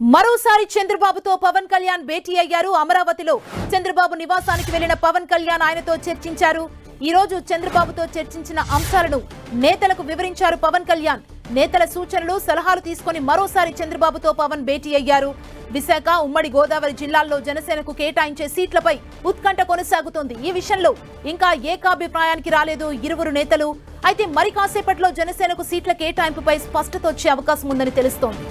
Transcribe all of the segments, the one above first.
మరోసారి చంద్రబాబుతో పవన్ కళ్యాణ్ భేటీ అయ్యారు. అమరావతిలో చంద్రబాబు నివాసానికి వెళ్ళిన పవన్ కళ్యాణ్ ఆయనతో చర్చించారు. ఈ రోజు చంద్రబాబుతో చర్చించిన అంశాలను నేతలకు వివరించారు పవన్ కళ్యాణ్. నేతల సూచనలు సలహాలు తీసుకొని మరోసారి చంద్రబాబుతో పవన్ భేటీ అయ్యారు. విశాఖ ఉమ్మడి గోదావరి జిల్లాల్లో జనసేనకు కేటాయించే సీట్లపై ఉత్కంఠ కొనసాగుతోంది. ఈ విషయంలో ఇంకా ఏకాభిప్రాయానికి రాలేదు ఇరువురు నేతలు. అయితే మరి కాసేపట్లో జనసేనకు సీట్ల కేటాయింపుపై స్పష్టత వచ్చే అవకాశం ఉందని తెలుస్తోంది.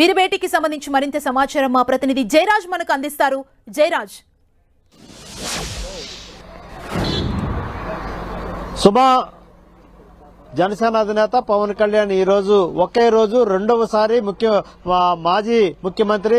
వీరి భేటీకి సంబంధించి మరింత సమాచారం మా ప్రతినిధి జయరాజ్ మనకు అందిస్తారు. జయరాజ్. సుమా జనసేన అధినేత పవన్ కళ్యాణ్ ఈ రోజు ఒకే రోజు రెండవసారి ముఖ్య మాజీ ముఖ్యమంత్రి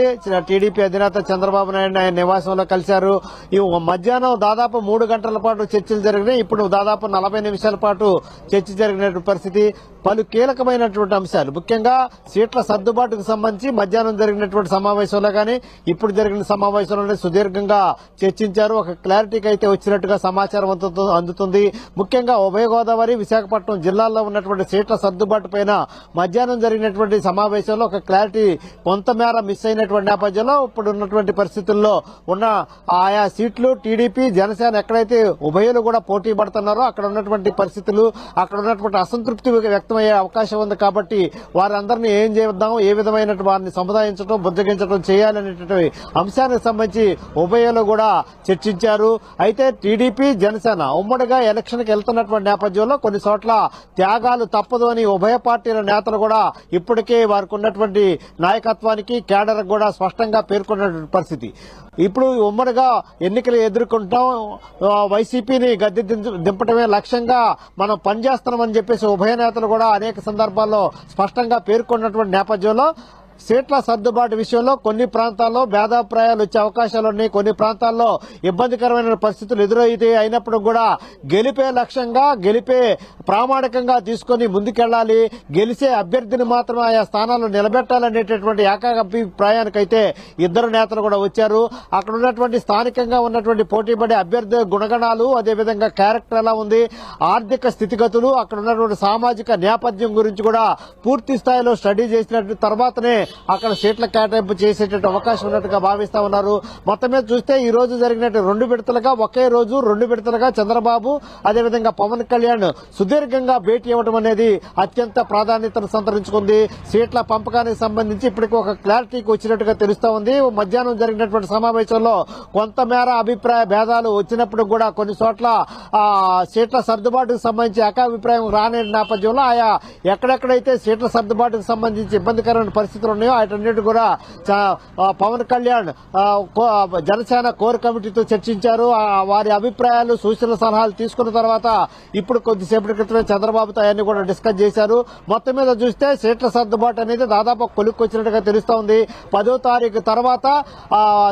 టీడీపీ అధినేత చంద్రబాబు నాయుడు ఆయన నివాసంలో కలిశారు. ఈ మధ్యాహ్నం దాదాపు మూడు గంటల పాటు చర్చలు జరిగినాయి. ఇప్పుడు దాదాపు నలభై నిమిషాల పాటు చర్చ జరిగినటువంటి పరిస్థితి. పలు కీలకమైనటువంటి అంశాలు. ముఖ్యంగా సీట్ల సర్దుబాటుకు సంబంధించి మధ్యాహ్నం జరిగినటువంటి సమావేశంలో కానీ ఇప్పుడు జరిగిన సమావేశంలోనే సుదీర్ఘంగా చర్చించారు. ఒక క్లారిటీకి అయితే వచ్చినట్టుగా సమాచారం అందుతుంది. ముఖ్యంగా ఉభయ గోదావరి విశాఖపట్నం జిల్లా జిల్లాల్లో ఉన్నటువంటి సీట్ల సర్దుబాటు పైన మధ్యాహ్నం జరిగినటువంటి సమావేశంలో ఒక క్లారిటీ కొంతమేర మిస్ అయినటువంటి నేపథ్యంలో ఇప్పుడు ఉన్నటువంటి పరిస్థితుల్లో ఉన్న ఆయా సీట్లు టీడీపీ జనసేన ఎక్కడైతే ఉభయలు కూడా పోటీ పడుతున్నారో అక్కడ ఉన్నటువంటి పరిస్థితులు అక్కడ ఉన్నటువంటి అసంతృప్తి వ్యక్తమయ్యే అవకాశం ఉంది కాబట్టి వారందరినీ ఏం చేద్దాం ఏ విధమైన వారిని సముదాయించడం బుద్ధగించడం చేయాలనేటువంటి అంశానికి సంబంధించి ఉభయలు కూడా చర్చించారు. అయితే టీడీపీ జనసేన ఉమ్మడిగా ఎలక్షన్కి వెళ్తున్నటువంటి నేపథ్యంలో కొన్ని చోట్ల త్యాగాలు తప్పదు అని ఉభయ పార్టీల నేతలు కూడా ఇప్పటికే వారికి ఉన్నటువంటి నాయకత్వానికి కేడర్ కూడా స్పష్టంగా పేర్కొన్నటువంటి పరిస్థితి. ఇప్పుడు ఉమ్మడిగా ఎన్నికలు ఎదుర్కొంటాం వైసీపీని గద్దె దింపటమే లక్ష్యంగా మనం పనిచేస్తున్నామని చెప్పేసి ఉభయ నేతలు కూడా అనేక సందర్భాల్లో స్పష్టంగా పేర్కొన్నటువంటి నేపథ్యంలో సీట్ల సర్దుబాటు విషయంలో కొన్ని ప్రాంతాల్లో భేదాభిప్రాయాలు వచ్చే అవకాశాలు ఉన్నాయి. కొన్ని ప్రాంతాల్లో ఇబ్బందికరమైన పరిస్థితులు ఎదురైతే అయినప్పుడు కూడా గెలిపే లక్ష్యంగా గెలిపే ప్రామాణికంగా తీసుకొని ముందుకెళ్ళాలి గెలిచే అభ్యర్థిని మాత్రం ఆయా స్థానాల్లో నిలబెట్టాలనేటటువంటి ఏకాభిప్రాయానికైతే ఇద్దరు నేతలు కూడా వచ్చారు. అక్కడ ఉన్నటువంటి స్థానికంగా ఉన్నటువంటి పోటీపడే అభ్యర్థి గుణగణాలు అదేవిధంగా క్యారెక్టర్ ఎలా ఉంది ఆర్థిక స్థితిగతులు అక్కడ ఉన్నటువంటి సామాజిక నేపథ్యం గురించి కూడా పూర్తి స్థాయిలో స్టడీ చేసిన తర్వాతనే అక్కడ సీట్ల కేటాయింపు చేసేటట్టు అవకాశం ఉన్నట్టుగా భావిస్తా ఉన్నారు. మొత్తం మీద చూస్తే ఈ రోజు జరిగినట్టు రెండు విడతలుగా ఒకే రోజు రెండు విడతలుగా చంద్రబాబు అదేవిధంగా పవన్ కళ్యాణ్ సుదీర్ఘంగా భేటీ ఇవ్వడం అనేది అత్యంత ప్రాధాన్యతను సంతరించుకుంది. సీట్ల పంపకానికి సంబంధించి ఇప్పటికి ఒక క్లారిటీకి వచ్చినట్టుగా తెలుస్తా ఉంది. మధ్యాహ్నం జరిగినటువంటి సమావేశంలో కొంతమేర అభిప్రాయ భేదాలు వచ్చినప్పుడు కూడా కొన్ని చోట్ల సీట్ల సర్దుబాటుకు సంబంధించి ఏకాభిప్రాయం రాని నేపథ్యంలో ఆయా ఎక్కడెక్కడైతే సీట్ల సర్దుబాటుకు సంబంధించి ఇబ్బందికరమైన పరిస్థితులు ఉన్నాయో వాటన్నిటి కూడా చ- పవన్ కళ్యాణ్ కో- జనసేన కోర్ కమిటీతో చర్చించారు. వారి అభిప్రాయాలు సూచనలు సలహాలు తీసుకున్న తర్వాత ఇప్పుడు కొద్దిసేపటి క్రితమే చంద్రబాబుతో అవన్నీ కూడా డిస్కస్ చేశారు. మొత్తం మీద చూస్తే సీట్ల సర్దుబాటు అనేది దాదాపు కొలుక్కొచ్చినట్టుగా తెలుస్తోంది. పదో తారీఖు తర్వాత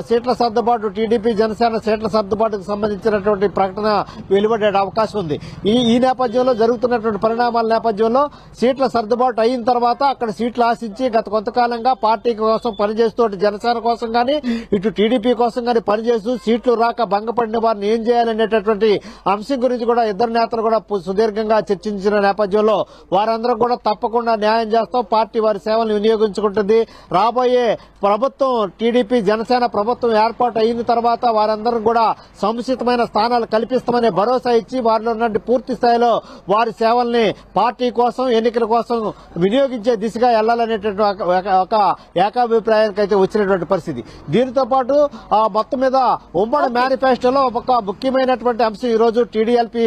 సీట్ల సర్దుబాటు టీడీపీ జనసేన సీట్ల సర్దుబాటుకు సంబంధించినటువంటి ప్రకటన వెలువడే అవకాశం ఉంది. ఈ ఈ నేపథ్యంలో జరుగుతున్నటువంటి పరిణామాల నేపథ్యంలో సీట్ల సర్దుబాటు అయిన తర్వాత అక్కడ సీట్లు ఆశించి గత కొంతకాలం కొంతకాలంగా పార్టీ కోసం పనిచేస్తూ జనసేన కోసం కానీ ఇటు టీడీపీ కోసం కానీ పనిచేస్తూ సీట్లు రాక భంగపడిన వారిని ఏం చేయాలనేటటువంటి అంశం గురించి కూడా ఇద్దరు నేతలు కూడా సుదీర్ఘంగా చర్చించిన నేపథ్యంలో వారందరూ కూడా తప్పకుండా న్యాయం చేస్తాం. పార్టీ వారి సేవలను వినియోగించుకుంటుంది. రాబోయే ప్రభుత్వం టీడీపీ జనసేన ప్రభుత్వం ఏర్పాటు అయిన తర్వాత వారందరూ కూడా సముచితమైన స్థానాలు కల్పిస్తామనే భరోసా ఇచ్చి వారిలో పూర్తి స్థాయిలో వారి సేవల్ని పార్టీ కోసం ఎన్నికల కోసం వినియోగించే దిశగా వెళ్ళాలనేటటువంటి ఒక- ఏకాభిప్రాయానికి అయితే వచ్చినటువంటి పరిస్థితి. దీనితో పాటు ఆ మొత్తం మీద ఉమ్మడి మేనిఫెస్టోలో ఒక ముఖ్యమైనటువంటి అంశం ఈ రోజు టీడీఎల్పీ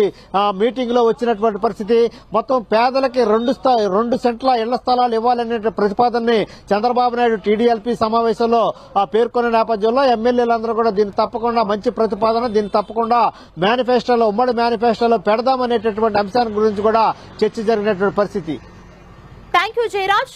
మీటింగ్లో వచ్చినటువంటి పరిస్థితి. మొత్తం పేదలకి రెండు స్థా- రెండు సెంట్ల ఇళ్ళ స్థలాలు ఇవ్వాలనే ప్రతిపాదనని చంద్రబాబు నాయుడు టీడీఎల్పీ సమావేశంలో పేర్కొన్న నేపథ్యంలో ఎమ్మెల్యేలందరూ కూడా దీన్ని తప్పకుండా మంచి ప్రతిపాదన దీన్ని తప్పకుండా మేనిఫెస్టోలో ఉమ్మడి మేనిఫెస్టోలో పెడదామనేటటువంటి అంశాన్ని గురించి కూడా చర్చ జరిగినటువంటి పరిస్థితి. Thank you Jayaraj